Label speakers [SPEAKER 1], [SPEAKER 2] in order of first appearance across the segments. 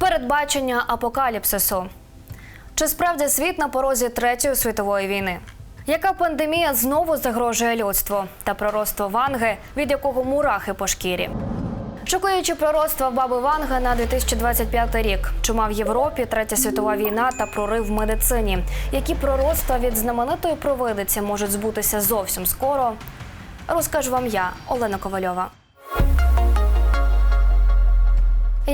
[SPEAKER 1] Передбачення апокаліпсису. Чи справді світ на порозі третьої світової війни? Яка пандемія знову загрожує людству та пророцтво Ванги, від якого мурахи по шкірі? Шокуючи пророцтва баби Ванга на 2025 рік, чума в Європі, третя світова війна та прорив в медицині. Які пророцтва від знаменитої провидиці можуть збутися зовсім скоро? Розкажу вам я, Олена Ковальова.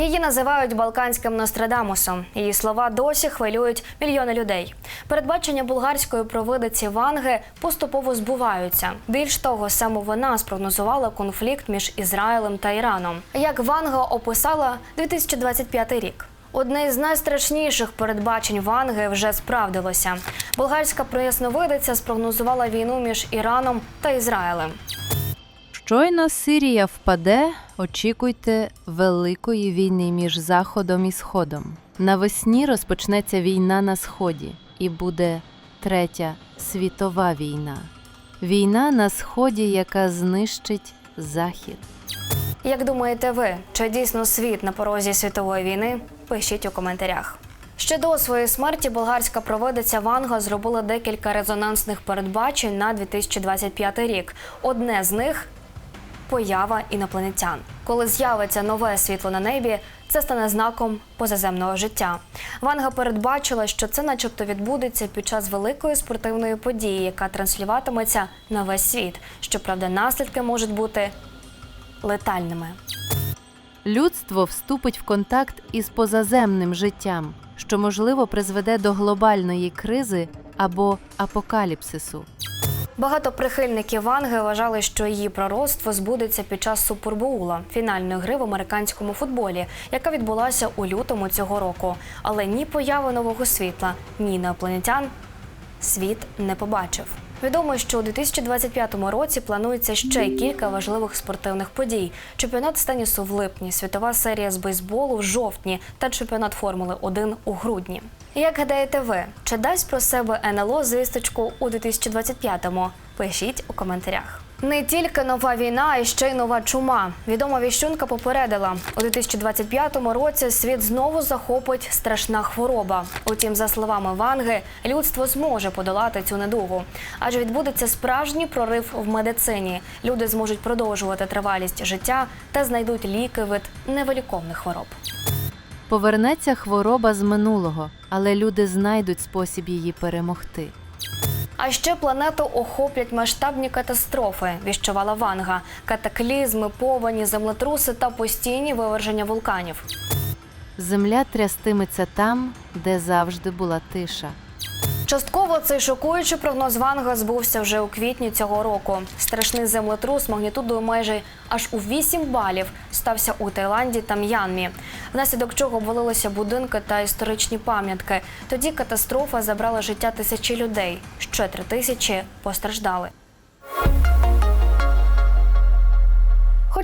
[SPEAKER 1] Її називають Балканським Нострадамусом. Її слова досі хвилюють мільйони людей. Передбачення булгарської провидиці Ванги поступово збуваються. Більш того, саме вона спрогнозувала конфлікт між Ізраїлем та Іраном. Як Ванга описала 2025 рік. Одне з найстрашніших передбачень Ванги вже справдилося. Болгарська приясновидиця спрогнозувала війну між Іраном та Ізраїлем.
[SPEAKER 2] Щойно Сирія впаде, очікуйте великої війни між Заходом і Сходом. Навесні розпочнеться війна на Сході, і буде третя світова війна. Війна на Сході, яка знищить Захід.
[SPEAKER 1] Як думаєте ви, чи дійсно світ на порозі світової війни? Пишіть у коментарях. Ще до своєї смерті болгарська провидиця Ванга зробила декілька резонансних передбачень на 2025 рік. Одне з них поява інопланетян. Коли з'явиться нове світло на небі, це стане знаком позаземного життя. Ванга передбачила, що це, начебто, відбудеться під час великої спортивної події, яка транслюватиметься на весь світ. Щоправда, наслідки можуть бути летальними.
[SPEAKER 2] Людство вступить в контакт із позаземним життям, що можливо призведе до глобальної кризи або апокаліпсису.
[SPEAKER 1] Багато прихильників Ванги вважали, що її пророцтво збудеться під час Супербоула фінальної гри в американському футболі, яка відбулася у лютому цього року. Але ні появи нового світла, ні неопланетян світ не побачив. Відомо, що у 2025 році планується ще кілька важливих спортивних подій: чемпіонат з в липні, світова серія з бейсболу в жовтні та чемпіонат Формули 1 у грудні. Як гадаєте ви, чи дасть про себе НЛО звісточку у 2025-му? Пишіть у коментарях. Не тільки нова війна, а ще й нова чума. Відома віщунка попередила у 2025 році. Світ знову захопить страшна хвороба. Утім, за словами Ванги, людство зможе подолати цю недугу, адже відбудеться справжній прорив в медицині. Люди зможуть продовжувати тривалість життя та знайдуть ліки від невиліковних хвороб.
[SPEAKER 2] Повернеться хвороба з минулого, але люди знайдуть спосіб її перемогти.
[SPEAKER 1] А ще планету охоплять масштабні катастрофи, віщувала Ванга, катаклізми, повені, землетруси та постійні виверження вулканів.
[SPEAKER 2] Земля трястиметься там, де завжди була тиша.
[SPEAKER 1] Частково цей шокуючий прогноз Ванга збувся вже у квітні цього року. Страшний землетрус магнітудою майже аж у 8 балів стався у Таїланді та М'янмі, внаслідок чого обвалилися будинки та історичні пам'ятки. Тоді катастрофа забрала життя тисячі людей. Ще три тисячі постраждали.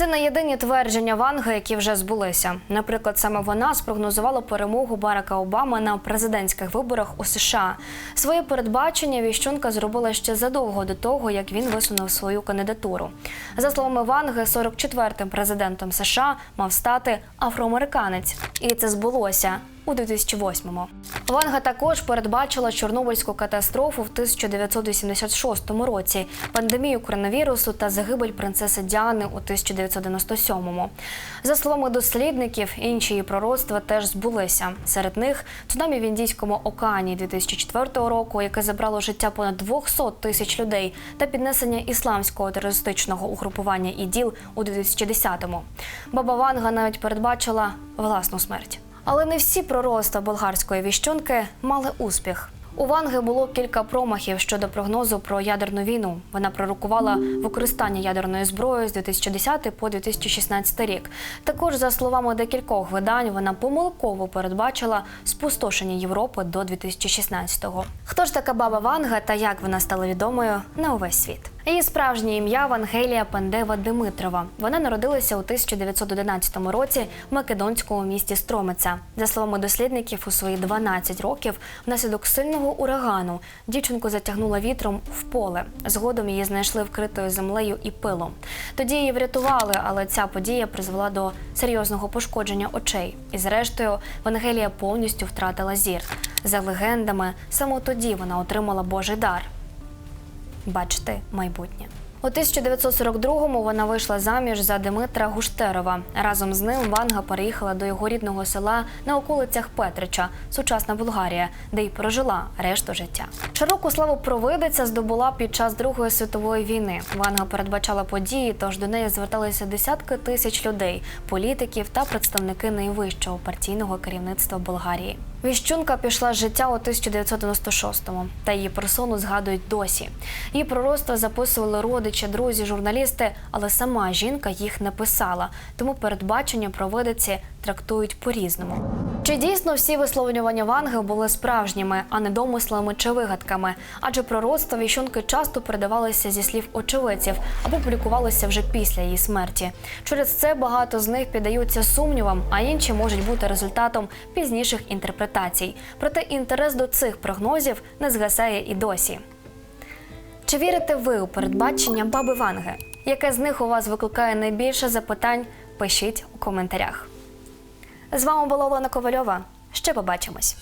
[SPEAKER 1] Це не єдині твердження Ванги, які вже збулися. Наприклад, саме вона спрогнозувала перемогу Барака Обами на президентських виборах у США. Своє передбачення віщунка зробила ще задовго до того, як він висунув свою кандидатуру. За словами Ванги, 44-м президентом США мав стати афроамериканець, і це збулося. У 2008-му. Ванга також передбачила Чорнобильську катастрофу в 1986 році, пандемію коронавірусу та загибель принцеси Діани у 1997-му. За словами дослідників, інші її пророцтва теж збулися. Серед них цунамі в Індійському океані 2004 року, яке забрало життя понад 200 тисяч людей, та піднесення ісламського терористичного угрупування іділ у 2010-му. Баба Ванга навіть передбачила власну смерть. Але не всі пророста болгарської віщунки мали успіх. У Ванги було кілька промахів щодо прогнозу про ядерну війну. Вона пророкувала використання ядерної зброї з 2010 по 2016 рік. Також, за словами декількох видань, вона помилково передбачила спустошення Європи до 2016-го. Хто ж така баба Ванга та як вона стала відомою на увесь світ? Її справжнє ім'я Вангелія Пендева Димитрова. Вона народилася у 1911 році в македонському місті Стромиця. За словами дослідників, у свої 12 років внаслідок сильного урагану дівчинку затягнула вітром в поле. Згодом її знайшли вкритою землею і пилом. Тоді її врятували, але ця подія призвела до серйозного пошкодження очей. І зрештою Вангелія повністю втратила зір. За легендами, саме тоді вона отримала Божий дар бачити майбутнє. У 1942-му вона вийшла заміж за Димитра Гуштерова. Разом з ним Ванга переїхала до його рідного села на околицях Петрича, сучасна Болгарія, де й прожила решту життя. Широку славу провидиця здобула під час Другої світової війни. Ванга передбачала події, тож до неї зверталися десятки тисяч людей, політиків та представники найвищого партійного керівництва Болгарії. Віщунка пішла з життя у 1996-му, та її персону згадують досі. Її пророцтва записували родичі, друзі, журналісти, але сама жінка їх не писала, тому передбачення провидиці трактують по-різному. Чи дійсно всі висловлювання Ванги були справжніми, а не домислами чи вигадками? Адже пророцтва віщунки часто передавалися зі слів очевидців або публікувалися вже після її смерті. Через це багато з них піддаються сумнівам, а інші можуть бути результатом пізніших інтерпретацій. Проте інтерес до цих прогнозів не згасає і досі. Чи вірите ви у передбачення баби Ванги? Яке з них у вас викликає найбільше запитань? Пишіть у коментарях. З вами була Олена Ковальова. Ще побачимось.